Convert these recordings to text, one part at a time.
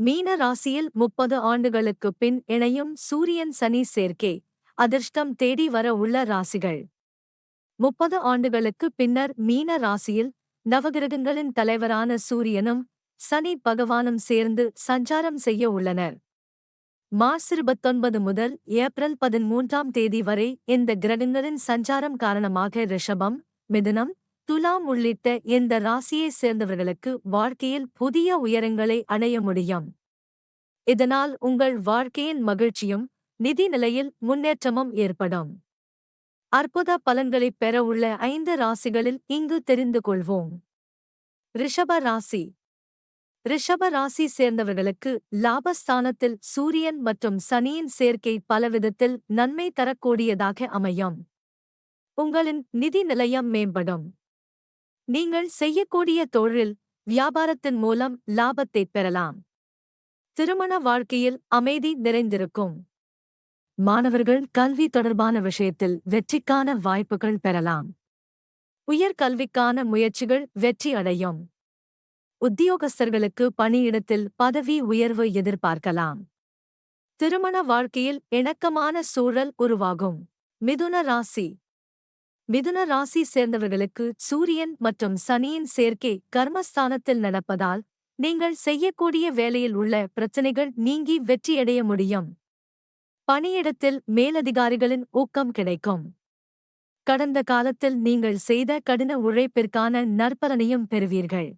மீன ராசியில் முப்பது ஆண்டுகளுக்குப் பின் இணையும் சூரியன் சனி சேர்க்கை அதிர்ஷ்டம் தேடி வர உள்ள ராசிகள். முப்பது ஆண்டுகளுக்கு பின்னர் மீன ராசியில் நவகிரகங்களின் தலைவரான சூரியனும் சனி பகவானும் சேர்ந்து சஞ்சாரம் செய்ய உள்ளனர். மார்ச் இருபத்தொன்பது முதல் ஏப்ரல் பதிமூன்றாம் தேதி வரை இந்த கிரகங்களின் சஞ்சாரம் காரணமாக ரிஷபம் மிதுனம் துலாம் உள்ளிட்ட இந்த ராசியைச் சேர்ந்தவர்களுக்கு வாழ்க்கையில் புதிய உயரங்களை அடைய முடியும்? இதனால் உங்கள் வாழ்க்கையின் மகிழ்ச்சியும் நிதி நிலையில் முன்னேற்றமும் ஏற்படும். அற்புத பலன்களைப் பெற உள்ள ஐந்து ராசிகளில் இங்கு தெரிந்து கொள்வோம். ரிஷப ராசி. ரிஷப ராசி சேர்ந்தவர்களுக்கு லாபஸ்தானத்தில் சூரியன் மற்றும் சனியின் சேர்க்கை பலவிதத்தில் நன்மை தரக்கூடியதாக அமையும். உங்களின் நிதி நிலையம் மேம்படும். நீங்கள் செய்யக்கூடிய தொழில் வியாபாரத்தின் மூலம் லாபத்தைப் பெறலாம். திருமண வாழ்க்கையில் அமைதி நிறைந்திருக்கும். மாணவர்கள் கல்வி தொடர்பான விஷயத்தில் வெற்றிக்கான வாய்ப்புகள் பெறலாம். உயர்கல்விக்கான முயற்சிகள் வெற்றி அடையும். உத்தியோகஸ்தர்களுக்கு பணியிடத்தில் பதவி உயர்வு எதிர்பார்க்கலாம். திருமண வாழ்க்கையில் இணக்கமான சூழல் உருவாகும். மிதுன ராசி மிதுன ராசி சேர்ந்தவர்களுக்கு சூரியன் மற்றும் சனியின் சேர்க்கை கர்மஸ்தானத்தில் நடப்பதால் நீங்கள் செய்யக்கூடிய வேலையில் உள்ள பிரச்சனைகள் நீங்கி வெற்றியடைய முடியும். பணியிடத்தில் மேலதிகாரிகளின் ஊக்கம் கிடைக்கும். கடந்த காலத்தில் நீங்கள் செய்த கடின உழைப்பிற்கான நற்பலனையும் பெறுவீர்கள்.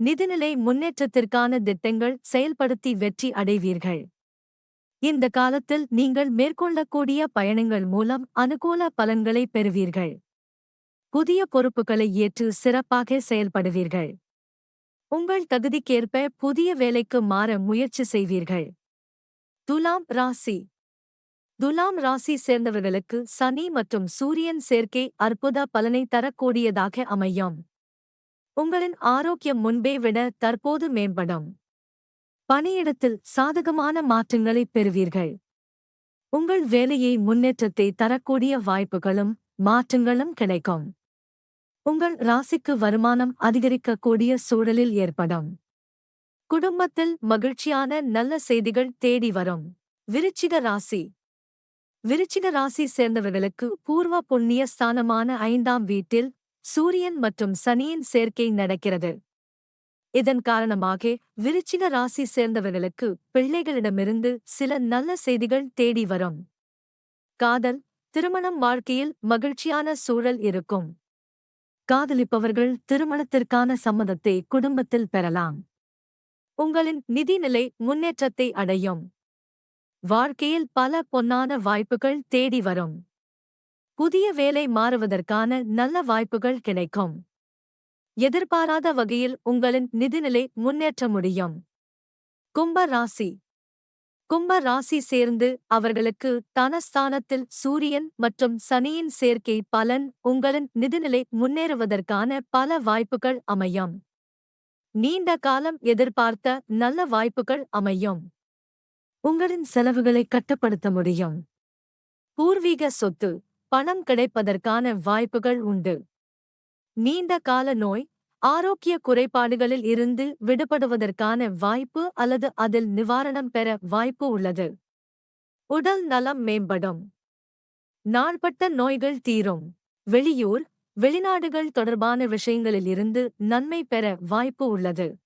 நிதிநிலை முன்னேற்றத்திற்கான திட்டங்கள் செயல்படுத்தி வெற்றி அடைவீர்கள். இந்த காலத்தில் நீங்கள் மேற்கொள்ளக்கூடிய பயணங்கள் மூலம் அனுகூல பலன்களை பெறுவீர்கள். புதிய பொறுப்புகளை ஏற்று சிறப்பாக செயல்படுவீர்கள். உங்கள் தகுதிக்கேற்ப புதிய வேலைக்கு மாற முயற்சி செய்வீர்கள். துலாம் ராசி. துலாம் ராசி சேர்ந்தவர்களுக்கு சனி மற்றும் சூரியன் சேர்க்கை அற்புத பலனை தரக்கூடியதாக அமையும். உங்களின் ஆரோக்கியம் முன்பே விட தற்போது மேம்படும். பணியிடத்தில் சாதகமான மாற்றங்களை பெறுவீர்கள். உங்கள் வேலையை முன்னேற்றத்தை தரக்கூடிய வாய்ப்புகளும் மாற்றங்களும் கிடைக்கும். உங்கள் ராசிக்கு வருமானம் அதிகரிக்கக்கூடிய சூழலில் ஏற்படும். குடும்பத்தில் மகிழ்ச்சியான நல்ல செய்திகள் தேடி வரும். விருச்சிக ராசி. விருச்சிக ராசி சேர்ந்தவர்களுக்கு பூர்வ புண்ணிய ஸ்தானமான ஐந்தாம் வீட்டில் சூரியன் மற்றும் சனியின் சேர்க்கை நடக்கிறது. இதன் காரணமாக விருச்சிக ராசி சேர்ந்தவர்களுக்கு பிள்ளைகளிடமிருந்து சில நல்ல செய்திகள் தேடி வரும். காதல் திருமணம் வாழ்க்கையில் மகிழ்ச்சியான சூழல் இருக்கும். காதலிப்பவர்கள் திருமணத்திற்கான சம்மதத்தை குடும்பத்தில் பெறலாம். உங்களின் நிதிநிலை முன்னேற்றத்தை அடையும். வாழ்க்கையில் பல பொன்னான வாய்ப்புகள் தேடி வரும். புதிய வேலை மாறுவதற்கான நல்ல வாய்ப்புகள் கிடைக்கும். எதிர்பாராத வகையில் உங்களின் நிதிநிலை முன்னேற்ற முடியும். கும்ப ராசி. கும்ப ராசி சேர்ந்து அவர்களுக்கு தனஸ்தானத்தில் சூரியன் மற்றும் சனியின் சேர்க்கை பலன் உங்களின் நிதிநிலை முன்னேறுவதற்கான பல வாய்ப்புகள் அமையும். நீண்ட காலம் எதிர்பார்த்த நல்ல வாய்ப்புகள் அமையும். உங்களின் செலவுகளை கட்டுப்படுத்த முடியும். பூர்வீக சொத்து பணம் கிடைப்பதற்கான வாய்ப்புகள் உண்டு. நீண்ட கால நோய் ஆரோக்கிய குறைபாடுகளில் இருந்து விடுபடுவதற்கான வாய்ப்பு அல்லது அதில் நிவாரணம் பெற வாய்ப்பு உள்ளது. உடல் நலம் மேம்படும். நாள்பட்ட நோய்கள் தீரும். வெளியூர் வெளிநாடுகள் தொடர்பான விஷயங்களில் இருந்து நன்மை பெற வாய்ப்பு உள்ளது.